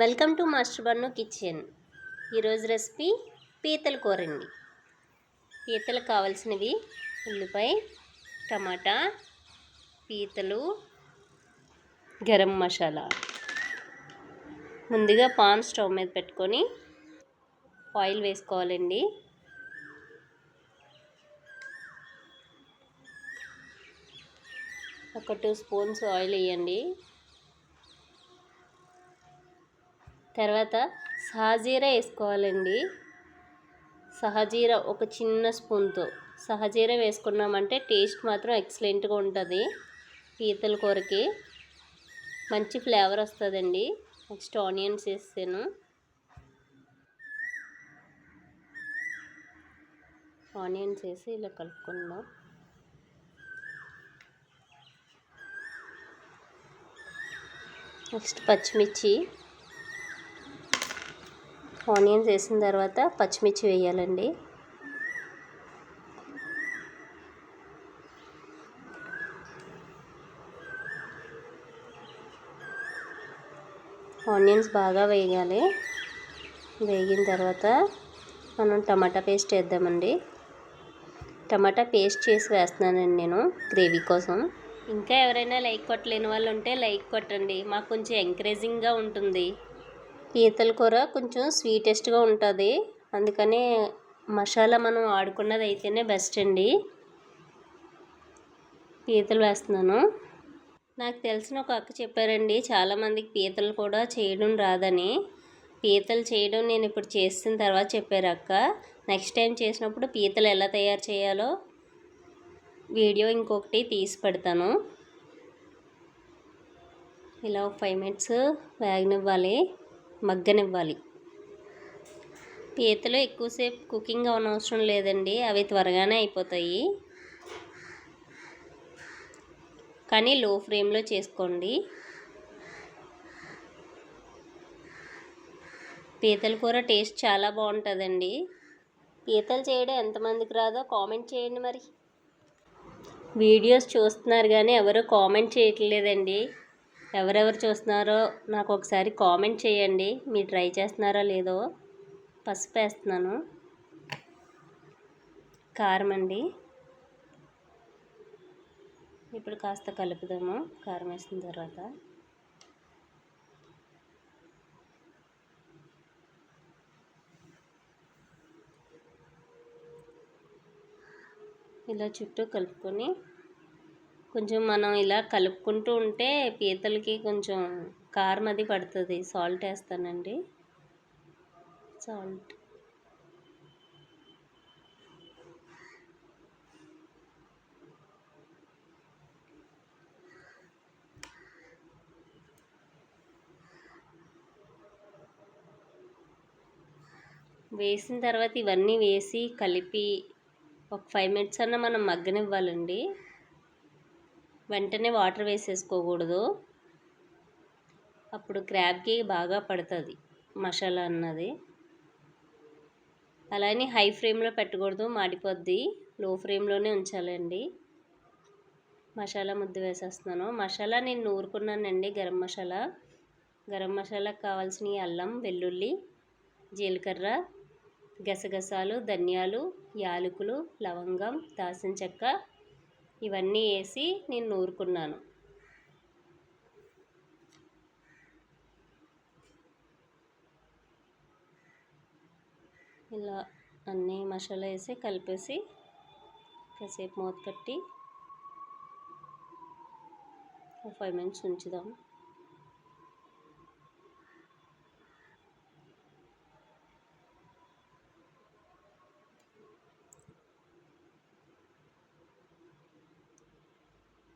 Welcome to master Bannu kitchen. ఈరోజు recipe పీతల కూర అండి పీతలకు కావాల్సినవి ఉల్లిపాయ టమాటా పీతలు గరం మసాలా. ముందుగా పాన్ స్టవ్ మీద పెట్టుకొని ఆయిల్ వేసుకోవాలండి. ఒక టూ స్పూన్స్ ఆయిల్ వేయండి. తర్వాత సహజీరా వేసుకోవాలండి. సహజీరా ఒక చిన్న స్పూన్తో. సహజీరా వేసుకున్నామంటే టేస్ట్ మాత్రం ఎక్సలెంట్గా ఉంటుంది. పీతల కూరకి మంచి ఫ్లేవర్ వస్తుందండి. నెక్స్ట్ ఆనియన్స్ వేస్తాను ఆనియన్స్ వేసి ఇలా కలుపుకుందాం. నెక్స్ట్ పచ్చిమిర్చి. ఆనియన్స్ వేసిన తర్వాత పచ్చిమిర్చి వేయాలండి. ఆనియన్స్ బాగా వేయాలి. వేగిన తర్వాత మనం టమాటా పేస్ట్ వేద్దామండి. టమాటా పేస్ట్ చేసి వేస్తున్నానండి నేను గ్రేవీ కోసం. ఇంకా ఎవరైనా లైక్ కొట్టలేని వాళ్ళు ఉంటే లైక్ కొట్టండి. మాకు కొంచెం ఎంకరేజింగ్గా ఉంటుంది. పీతల కూర కొంచెం స్వీటెస్ట్గా ఉంటుంది. అందుకని మసాలా మనం ఆడుకున్నది అయితేనే బెస్ట్ అండి. పీతలు వేస్తున్నాను. నాకు తెలిసిన ఒక అక్క చెప్పారండి చాలామందికి పీతలు కూడా చేయడం రాదని. పీతలు చేయడం నేను ఇప్పుడు చేసిన తర్వాత చెప్పారు అక్క. నెక్స్ట్ టైం చేసినప్పుడు పీతలు ఎలా తయారు చేయాలో వీడియో ఇంకొకటి తీసి పెడతాను. ఇలా ఒక ఫైవ్ మినిట్స్ వేగనివ్వాలి. మగ్గనివ్వాలి. పీతలు ఎక్కువసేపు కుకింగ్ అవనవసరం లేదండి. అవి త్వరగానే అయిపోతాయి. కానీ లో ఫ్లేమ్లో చేసుకోండి. పీతల కూర టేస్ట్ చాలా బాగుంటుందండి. పీతలు చేయడం ఎంతమందికి రాదో కామెంట్ చేయండి మరి. వీడియోస్ చూస్తున్నారు కానీ ఎవరు కామెంట్ చేయట్లేదండి. ఎవరెవరు చూస్తున్నారో నాకు ఒకసారి కామెంట్ చేయండి. మీరు ట్రై చేస్తున్నారో లేదో పసుపు వేస్తున్నాను. కారం అండి. ఇప్పుడు కాస్త కలుపుదాము. కారం వేసిన తర్వాత. ఇలా చుట్టూ కలుపుకొని కొంచెం మనం ఇలా కలుపుకుంటూ ఉంటే పీతలకి కొంచెం కారం అది పడుతుంది. సాల్ట్ వేస్తానండి. సాల్ట్. వేసిన తర్వాత ఇవన్నీ వేసి కలిపి ఒక ఫైవ్ మినిట్స్ అన్న మనం మగ్గనివ్వాలండి. వెంటనే వాటర్ వేసేసుకోకూడదు. అప్పుడు క్రాబ్కి బాగా పడుతుంది మసాలా అన్నది. అలానే హై ఫ్లేమ్లో పెట్టకూడదు మాడిపోద్ది. లో ఫ్లేమ్లోనే ఉంచాలండి. మసాలా ముద్ద వేసేస్తున్నాను. మసాలా నేను నూరుకున్నానండి గరం మసాలా. గరం మసాలాకు కావాల్సిన అల్లం వెల్లుల్లి జీలకర్ర గసగసాలు ధనియాలు యాలకులు లవంగం దాసిన చెక్క ఇవన్నీ వేసి నేను నూరుకున్నాను. ఇలా అన్నీ మసాలా వేసి కలిపేసి కాసేపు మూత కట్టి ఒక ఫైవ్ మినిట్స్ ఉంచుదాం.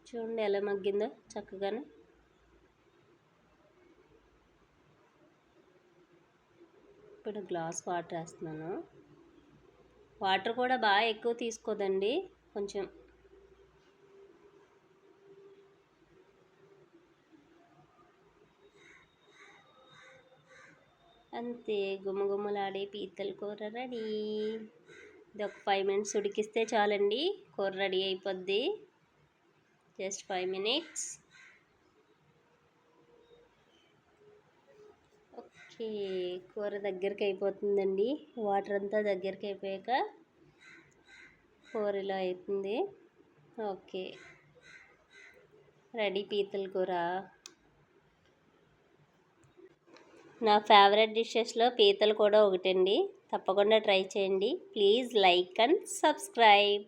చూడండి ఎలా మగ్గిందో చక్కగానే. ఇప్పుడు గ్లాస్ వాటర్ వేస్తున్నాను. వాటర్ కూడా బాగా ఎక్కువ తీసుకోదండి కొంచెం. అంతే గుమ్మగుమ్మలాడే పీతల కూర రెడీ. ఇది ఒక ఫైవ్ మినిట్స్ ఉడికిస్తే చాలండి కూర రెడీ అయిపోద్ది. Just five minutes. ఓకే కూర దగ్గరికి అయిపోతుందండి వాటర్ అంతా దగ్గరికి అయిపోయాక కూర ఇలా అవుతుంది ఓకే. రెడీ పీతల కూర. నా ఫేవరెట్ డిషెస్లో పీతలు కూడా ఒకటండి. తప్పకుండా ట్రై చేయండి. Please like and subscribe.